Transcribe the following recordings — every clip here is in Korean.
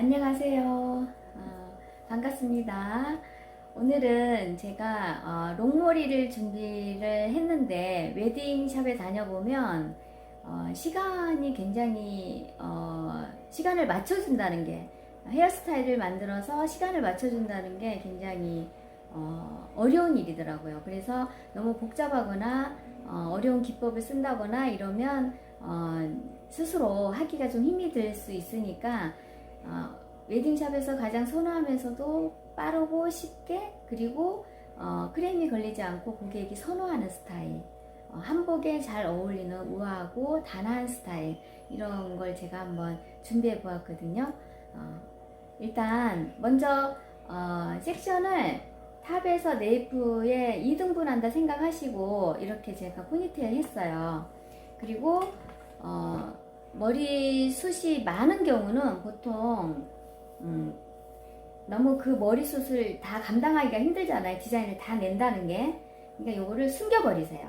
안녕하세요. 어, 반갑습니다. 오늘은 제가 어, 롱머리를 준비를 했는데 웨딩샵에 다녀보면 어, 시간이 굉장히 어, 시간을 맞춰준다는 게 헤어스타일을 만들어서 시간을 맞춰준다는 게 굉장히 어, 어려운 일이더라고요. 그래서 너무 복잡하거나 어, 어려운 기법을 쓴다거나 이러면 어, 스스로 하기가 좀 힘이 들 수 있으니까 어, 웨딩샵에서 가장 선호하면서도 빠르고 쉽게 그리고 어, 크림이 걸리지 않고 고객이 선호하는 스타일. 어, 한복에 잘 어울리는 우아하고 단아한 스타일. 이런 걸 제가 한번 준비해 보았거든요. 어, 일단 먼저 어, 섹션을 탑에서 네이프에 2등분 한다 생각하시고 이렇게 제가 포니테일 했어요. 그리고 어, 머리숱이 많은 경우는 보통 음, 너무 그 머리숱을 다 감당하기가 힘들잖아요. 디자인을 다 낸다는 게. 그러니까 요거를 숨겨버리세요.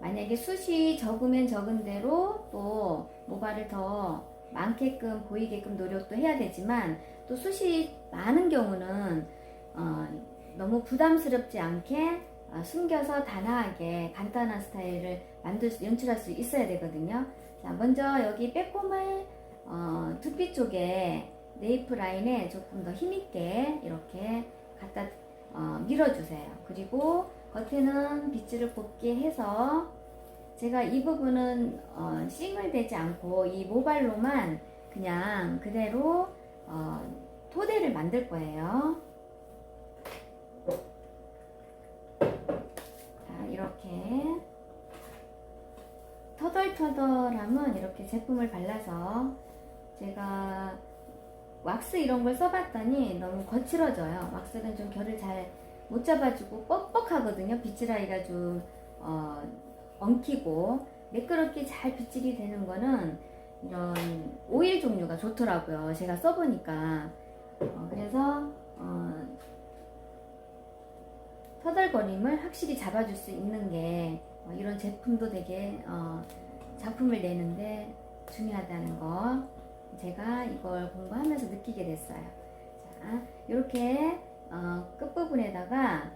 만약에 숱이 적으면 적은 대로 또 모발을 더 많게끔 보이게끔 노력도 해야 되지만 또 숱이 많은 경우는 어, 너무 부담스럽지 않게 어, 숨겨서 단아하게 간단한 스타일을 만들 수, 연출할 수 있어야 되거든요. 자, 먼저 여기 빼꼼을 어, 두피 쪽에 네이프 라인에 조금 더 힘있게 이렇게 갖다 어, 밀어주세요. 그리고 겉에는 빗질을 곱게 해서 제가 이 부분은 어, 싱을 되지 않고 이 모발로만 그냥 그대로 어, 토대를 만들 거예요. 자, 이렇게 터덜터덜함은 이렇게 제품을 발라서 제가 왁스 이런 걸 써봤더니 너무 거칠어져요. 왁스는 좀 결을 잘 못 잡아주고 뻑뻑하거든요. 빗질하기가 좀 어, 엉키고 매끄럽게 잘 빗질이 되는 거는 이런 오일 종류가 좋더라고요. 제가 써보니까 어, 그래서 어, 터덜거림을 확실히 잡아줄 수 있는 게 어, 이런 제품도 되게 어, 작품을 내는데 중요하다는 거 제가 이걸 공부하면서 느끼게 됐어요. 자, 이렇게 어, 끝부분에다가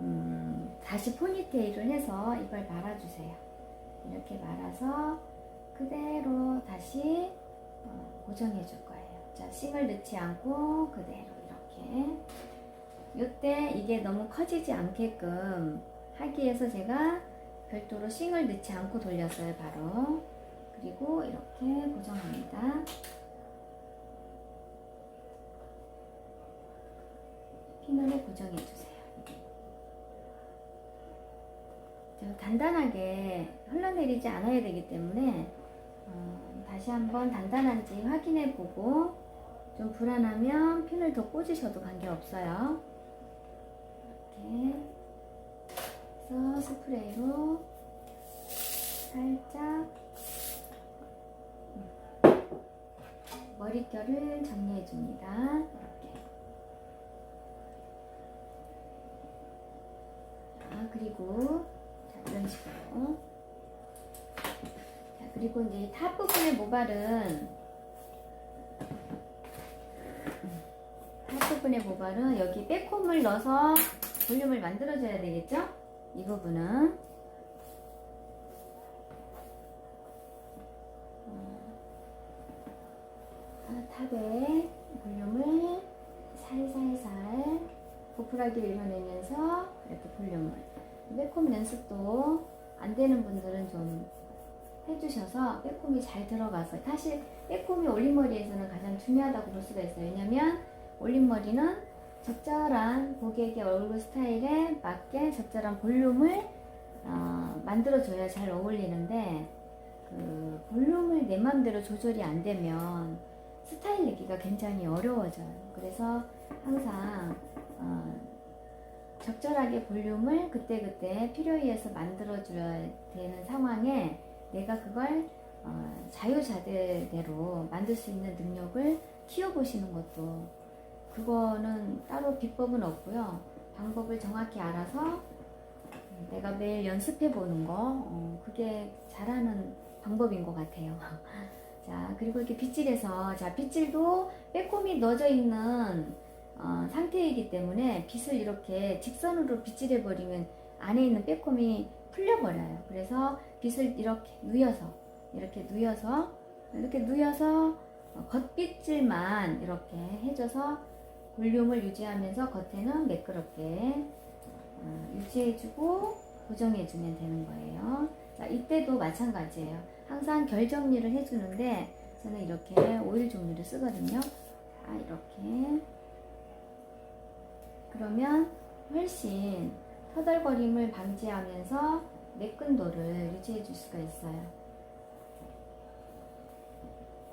음, 다시 포니테일을 해서 이걸 말아주세요. 이렇게 말아서 그대로 다시 어, 고정해 줄 거예요. 자, 싱을 넣지 않고 그대로 이렇게. 이때 이게 너무 커지지 않게끔 하기 위해서 제가 별도로 싱을 넣지 않고 돌렸어요, 바로. 그리고 이렇게 고정합니다. 핀으로 고정해 주세요. 자, 단단하게 흘러내리지 않아야 되기 때문에 어, 다시 한번 단단한지 확인해 보고 좀 불안하면 핀을 더 꽂으셔도 관계없어요. 이렇게 해서 스프레이로 살짝 머릿결을 정리해 줍니다. 이렇게. 자, 그리고 자, 이런 식으로. 자, 그리고 이제 탑 부분의 모발은 탑 부분의 모발은 여기 빼콤을 넣어서 볼륨을 만들어줘야 되겠죠? 이 부분은. 탑에 볼륨을 살살살 고프라기를 이뤄내면서 이렇게 볼륨을. 빼콤 연습도 안 되는 분들은 좀 해주셔서 빼콤이 잘 들어가서 사실 빼콤이 올림머리에서는 가장 중요하다고 볼 수가 있어요. 왜냐면 올림머리는 적절한 고객의 얼굴 스타일에 맞게 적절한 볼륨을 어, 만들어줘야 잘 어울리는데 그 볼륨을 내 맘대로 조절이 안 되면 스타일 내기가 굉장히 어려워져요. 그래서 항상 어, 적절하게 볼륨을 그때그때 필요에 의해서 만들어줘야 되는 상황에 내가 그걸 어, 자유자재대로 만들 수 있는 능력을 키워보시는 것도 그거는 따로 비법은 없고요. 방법을 정확히 알아서 내가 매일 연습해 보는 거 어, 그게 잘하는 방법인 것 같아요. 자, 그리고 이렇게 빗질해서, 자, 빗질도 빼꼼히 넣어져 있는 어, 상태이기 때문에 빗을 이렇게 직선으로 빗질해 버리면 안에 있는 빼꼼이 풀려버려요. 그래서 빗을 이렇게 누여서, 이렇게 누여서, 이렇게 누여서 어, 겉빗질만 이렇게 해줘서 볼륨을 유지하면서 겉에는 매끄럽게 어, 유지해주고 고정해주면 되는 거예요. 자, 이때도 마찬가지예요. 항상 결 정리를 해주는데 저는 이렇게 오일 종류를 쓰거든요. 아, 이렇게. 그러면 훨씬 터덜거림을 방지하면서 매끈도를 유지해 줄 수가 있어요.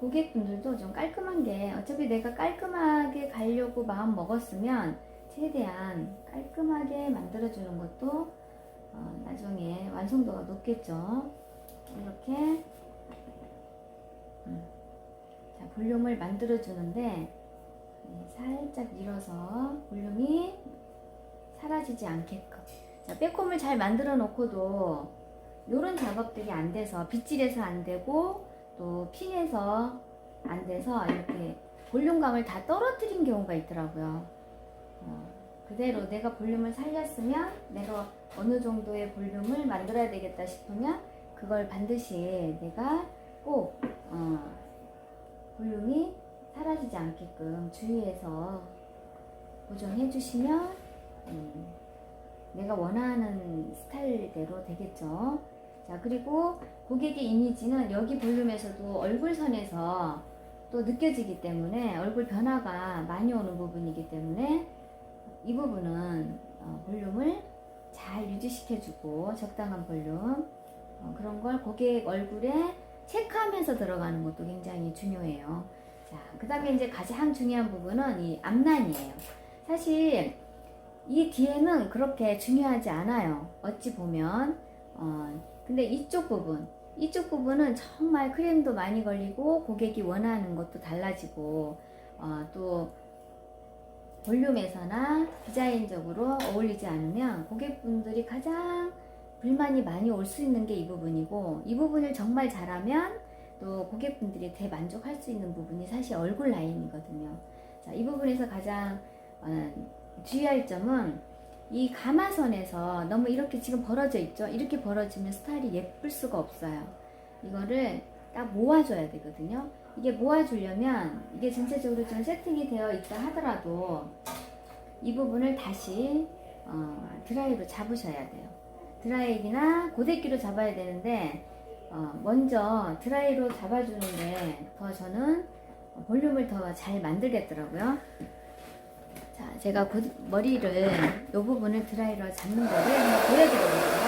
고객분들도 좀 깔끔한 게 어차피 내가 깔끔하게 가려고 마음 먹었으면 최대한 깔끔하게 만들어주는 것도 어, 나중에 완성도가 높겠죠. 이렇게 음. 자, 볼륨을 만들어주는데 네, 살짝 밀어서 볼륨이 사라지지 않게끔 자, 빼꼼을 잘 만들어 놓고도 이런 작업들이 안 돼서 빗질해서 안 되고 또 핀해서 안 돼서 이렇게 볼륨감을 다 떨어뜨린 경우가 있더라고요. 어, 그대로 내가 볼륨을 살렸으면 내가 어느 정도의 볼륨을 만들어야 되겠다 싶으면 그걸 반드시 내가 꼭 어, 볼륨이 사라지지 않게끔 주의해서 고정해 주시면 음, 내가 원하는 스타일대로 되겠죠. 자 그리고 고객의 이미지는 여기 볼륨에서도 얼굴선에서 또 느껴지기 때문에 얼굴 변화가 많이 오는 부분이기 때문에 이 부분은 어, 볼륨을 잘 유지시켜주고 적당한 볼륨 어, 그런 걸 고객 얼굴에 체크하면서 들어가는 것도 굉장히 중요해요. 자, 그 다음에 이제 가장 중요한 부분은 이 앞란이에요. 사실 이 뒤에는 그렇게 중요하지 않아요. 어찌 보면. 어, 근데 이쪽 부분, 이쪽 부분은 정말 크림도 많이 걸리고 고객이 원하는 것도 달라지고 어, 또 볼륨에서나 디자인적으로 어울리지 않으면 고객분들이 가장 불만이 많이 올 수 있는 게 이 부분이고 이 부분을 정말 잘하면 또 고객분들이 대만족할 수 있는 부분이 사실 얼굴 라인이거든요. 자, 이 부분에서 가장 어, 주의할 점은 이 가마선에서 너무 이렇게 지금 벌어져 있죠. 이렇게 벌어지면 스타일이 예쁠 수가 없어요. 이거를 딱 모아줘야 되거든요. 이게 모아주려면 이게 전체적으로 좀 세팅이 되어 있다 하더라도 이 부분을 다시 어, 드라이로 잡으셔야 돼요. 드라이기나 고데기로 잡아야 되는데 어, 먼저 드라이로 잡아주는데 더 저는 볼륨을 더 잘 만들겠더라고요. 자, 제가 고, 머리를 이 부분을 드라이로 잡는 거를 한번 보여드리도록 할게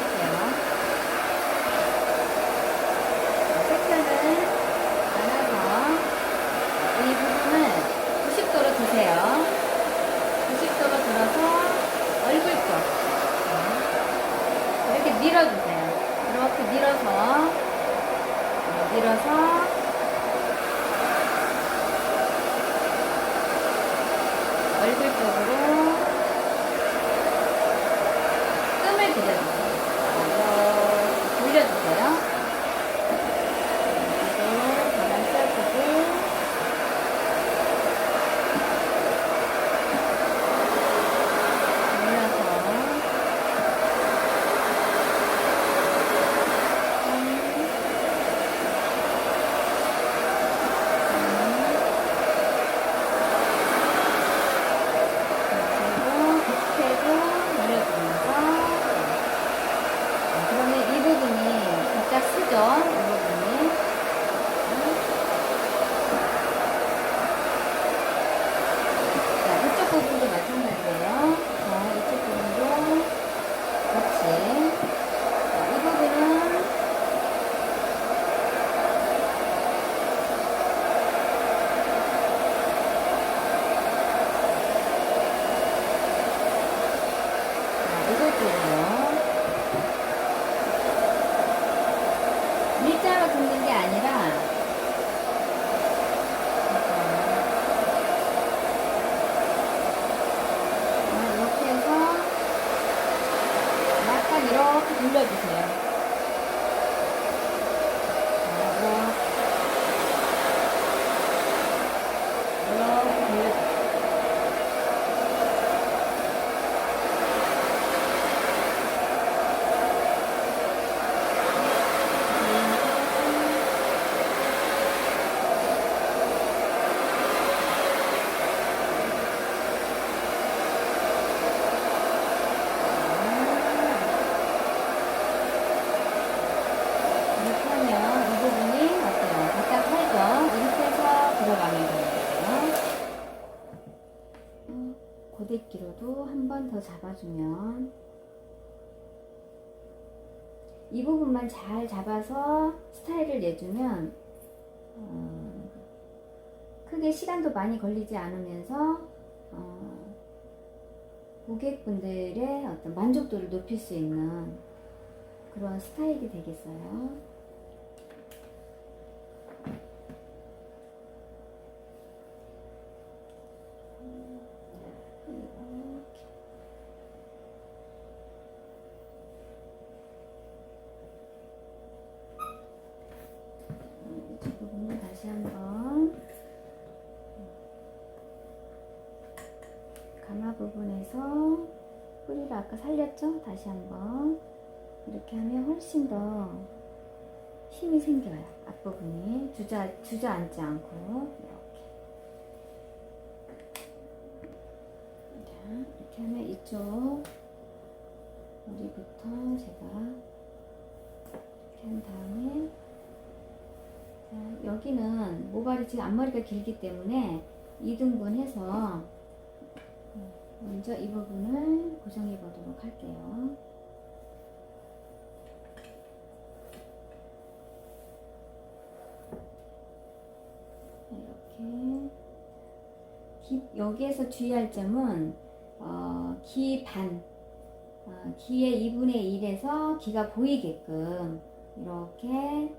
부분만 잘 잡아서 스타일을 내주면 어, 크게 시간도 많이 걸리지 않으면서 어, 고객분들의 어떤 만족도를 높일 수 있는 그런 스타일이 되겠어요. 이렇게. 이 부분을 다시 한번 가마 부분에서 뿌리를 살렸죠? 다시 한번 이렇게 하면 훨씬 더 힘이 생겨요. 앞부분이 주저, 주저앉지 않고 이렇게 자, 이렇게 하면 이쪽 머리부터 제가 이렇게 한 다음에 자, 여기는 모발이 지금 앞머리가 길기 때문에 2등분 해서 먼저 이 부분을 고정해 보도록 할게요. 이렇게 기, 여기에서 주의할 점은 어, 기 반, 어, 기의 2분의 1에서 기가 보이게끔 이렇게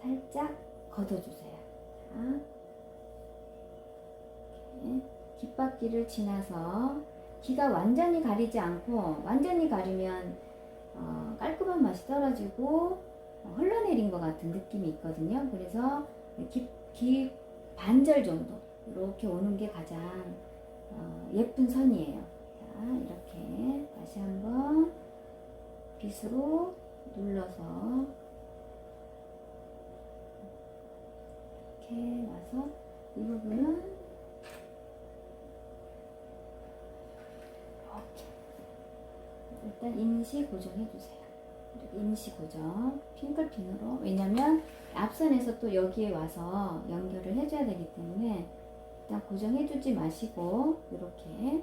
살짝 걷어주세요. 자, 깃바퀴를 지나서 기가 완전히 가리지 않고 완전히 가리면 어, 깔끔한 맛이 떨어지고 어, 흘러내린 것 같은 느낌이 있거든요. 그래서 기, 기 반절 정도 이렇게 오는 게 가장 어, 예쁜 선이에요. 자, 이렇게 다시 한번 빗으로 눌러서 이렇게 와서 이 부분은 이렇게 일단 임시 고정해 주세요. 이렇게 임시 고정 핑클핀으로 왜냐면 앞선에서 또 여기에 와서 연결을 해줘야 되기 때문에 일단 고정해 주지 마시고 이렇게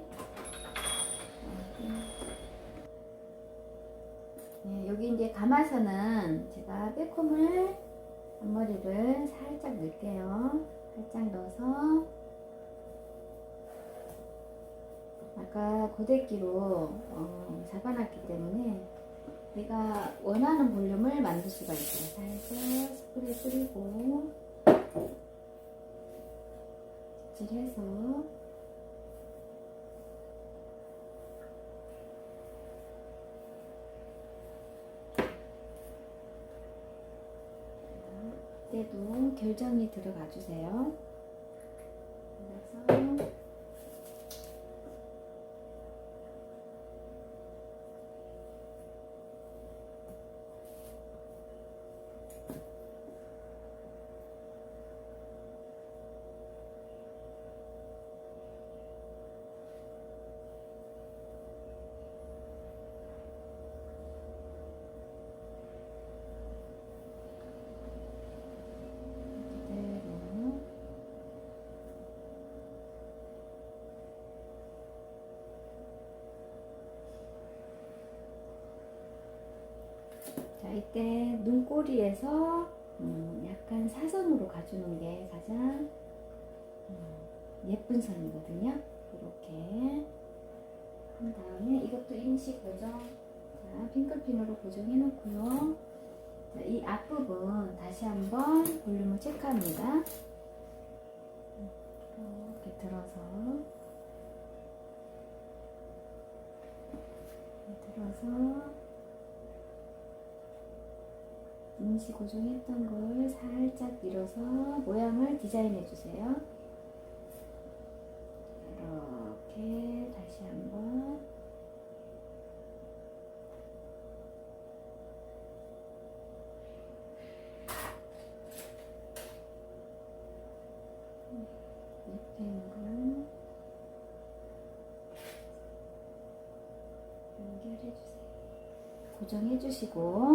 네, 여기 이제 감아서는 제가 빼콤을 앞머리를 살짝 넣을게요. 살짝 넣어서 아까 고데기로 어, 잡아놨기 때문에 내가 원하는 볼륨을 만들 수가 있어요. 살짝 스프레이 뿌리고 빗질해서 때도 결정이 들어가 주세요. 그래서 그대로 자, 이때 눈 꼬리에서 음, 약간 사선으로 가주는 게 가장 음, 예쁜 선이거든요. 이렇게 한 다음에 이것도 임시 고정. 자, 핑크핀으로 고정해 놓고요. 자, 이 앞부분 다시 한번 볼륨을 체크합니다. 이렇게 들어서 들어서 임시 고정했던 걸 살짝 밀어서 모양을 디자인해 주세요. 이렇게 다시 한번 옆에 있는 걸 연결해 주세요. 고정해 주시고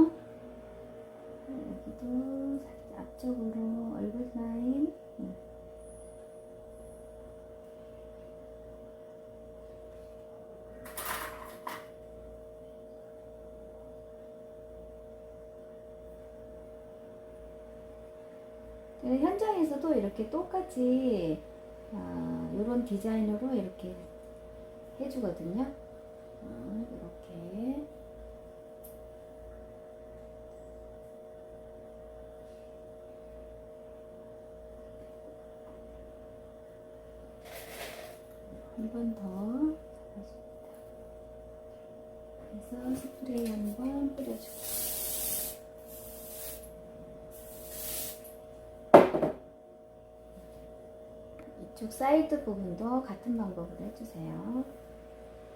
현장에서도 이렇게 똑같이 이런 디자인으로 이렇게 해주거든요. 어, 이렇게 한 번 더 그래서 스프레이 한 번 뿌려주고 이쪽 사이드 부분도 같은 방법으로 해주세요.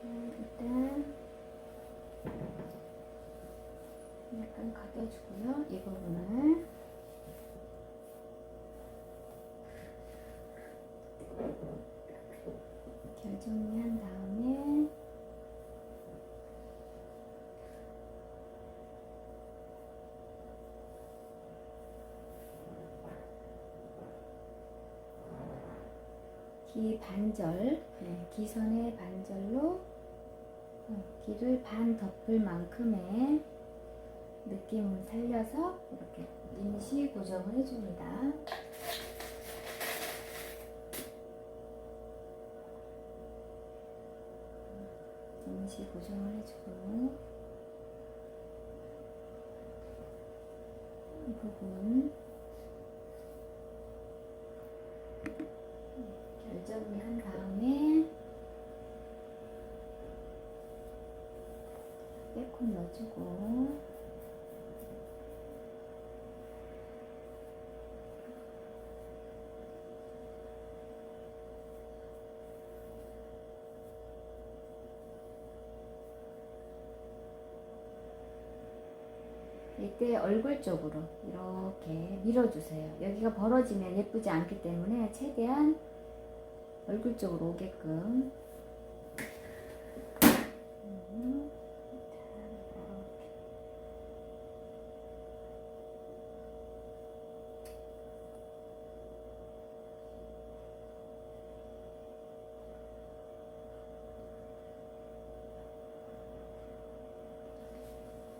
음, 일단 약간 가둬주고요. 이 부분을 결정리한 다음에 기 반절, 네, 기선의 반절로 어, 기를 반 덮을 만큼의 느낌을 살려서 이렇게 임시 고정을 해줍니다. 임시 고정을 해주고 이 부분 정을 한 다음에 빼콘 넣어주고 이때 얼굴 쪽으로 이렇게 밀어주세요. 여기가 벌어지면 예쁘지 않기 때문에 최대한 얼굴 쪽으로 오게끔.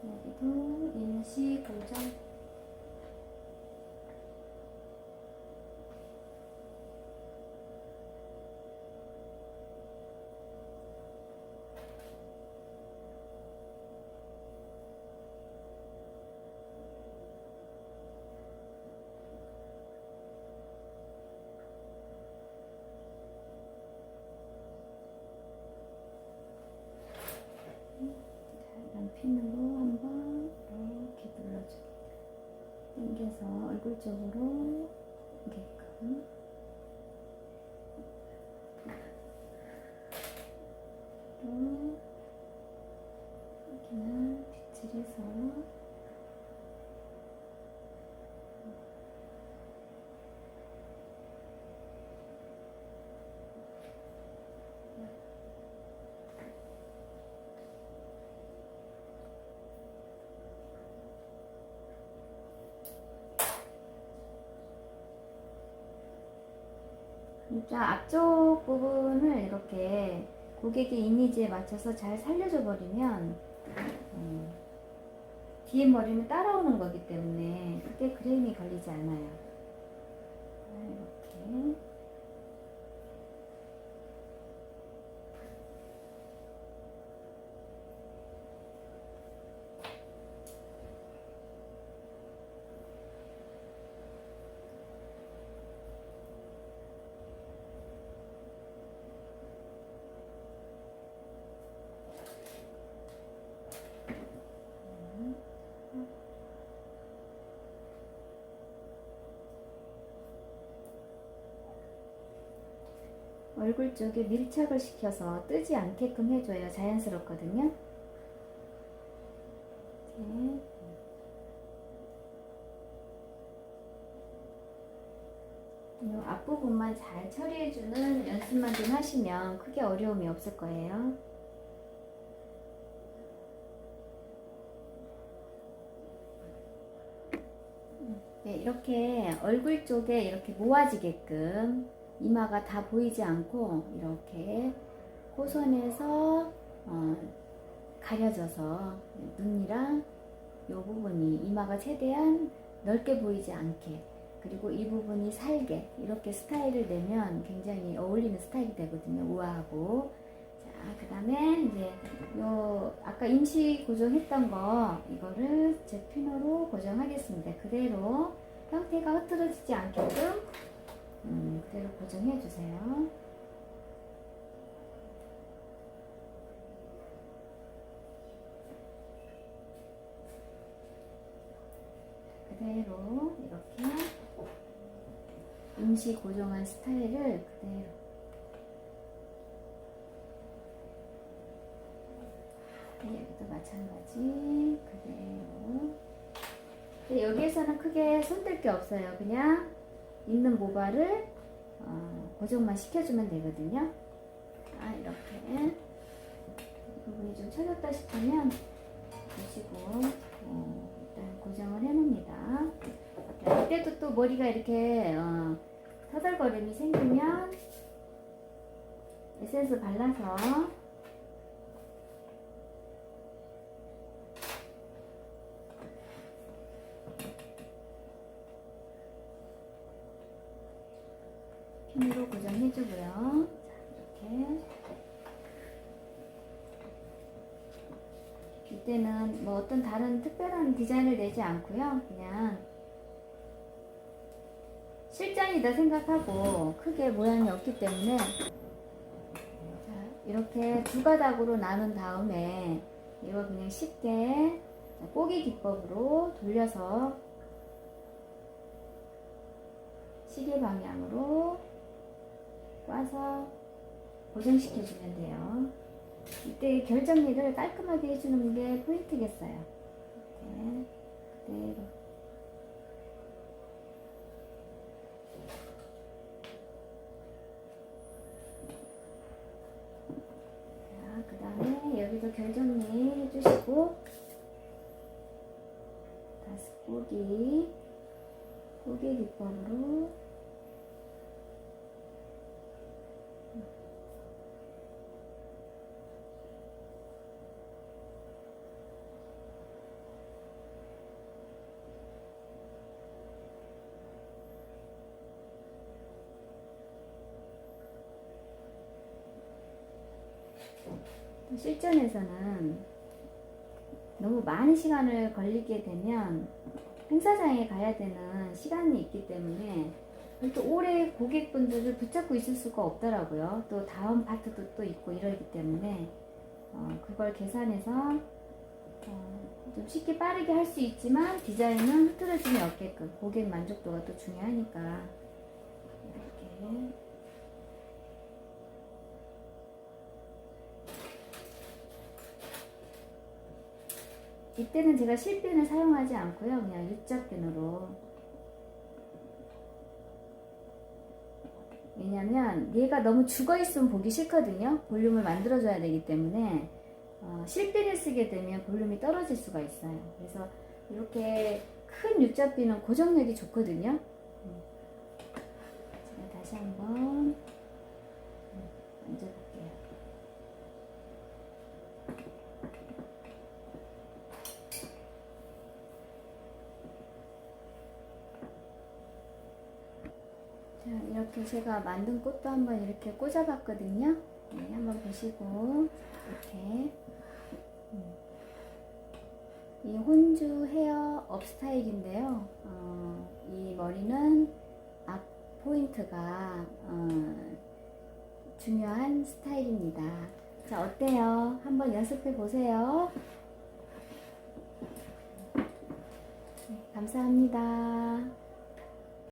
여기도 고정 당겨서 얼굴 쪽으로 오게끔. 또 여기는 빗질해서 진짜 앞쪽 부분을 이렇게 고객의 이미지에 맞춰서 잘 살려줘 버리면 음, 뒤에 머리는 따라오는 거기 때문에 그때 그레임이 걸리지 않아요. 자, 이렇게 얼굴 쪽에 밀착을 시켜서 뜨지 않게끔 해줘야 자연스럽거든요. 이렇게. 이 앞부분만 잘 처리해주는 연습만 좀 하시면 크게 어려움이 없을 거예요. 네, 이렇게 얼굴 쪽에 이렇게 모아지게끔 이마가 다 보이지 않고 이렇게 코선에서 어, 가려져서 눈이랑 이 부분이 이마가 최대한 넓게 보이지 않게 그리고 이 부분이 살게 이렇게 스타일을 내면 굉장히 어울리는 스타일이 되거든요. 우아하고. 자, 그 다음에 이제 요 아까 임시 고정했던 거 이거를 제 피너로 고정하겠습니다. 그대로 형태가 흐트러지지 않게끔 음, 그대로 고정해 주세요. 그대로 이렇게 임시 고정한 스타일을 그대로. 네, 여기도 마찬가지. 그대로. 여기에서는 크게 손댈 게 없어요. 그냥 있는 모발을 어, 고정만 시켜주면 되거든요. 아 이렇게 이 부분이 좀 처졌다 싶으면 보시고 어, 일단 고정을 해놓습니다. 자, 이때도 또 머리가 이렇게 어, 터덜거림이 생기면 에센스 발라서 핀으로 고정해주고요. 자, 이렇게. 이때는 뭐 어떤 다른 특별한 디자인을 내지 않고요. 그냥 실장이다 생각하고 크게 모양이 없기 때문에 자, 이렇게 두 가닥으로 나눈 다음에 이거 그냥 쉽게 꼬기 기법으로 돌려서 시계 방향으로 꽈서 고정시켜주면 돼요. 이때 결정리를 깔끔하게 해주는 게 포인트겠어요. 이렇게 그대로. 자, 그 다음에 여기도 결정리 해주시고 다시 꼬기 꼬기 기법으로 실전에서는 너무 많은 시간을 걸리게 되면 행사장에 가야 되는 시간이 있기 때문에 또 오래 고객분들을 붙잡고 있을 수가 없더라고요. 또 다음 파트도 또 있고 이러기 때문에 어, 그걸 계산해서 어, 좀 쉽게 빠르게 할 수 있지만 디자인은 흐트러짐이 없게끔 고객 만족도가 또 중요하니까 이렇게 이때는 제가 실핀을 사용하지 않고요. 그냥 U자핀으로. 왜냐면 얘가 너무 죽어 있으면 보기 싫거든요. 볼륨을 만들어줘야 되기 때문에 어, 실핀을 쓰게 되면 볼륨이 떨어질 수가 있어요. 그래서 이렇게 큰 U자핀은 고정력이 좋거든요. 음. 제가 다시 한번 음, 만져볼게요. 자, 이렇게 제가 만든 꽃도 한번 이렇게 꽂아봤거든요. 네, 한번 보시고 이렇게 음. 이 혼주 헤어 업 스타일인데요. 어, 이 머리는 앞 포인트가 어, 중요한 스타일입니다. 자, 어때요? 한번 연습해 보세요. 네, 감사합니다.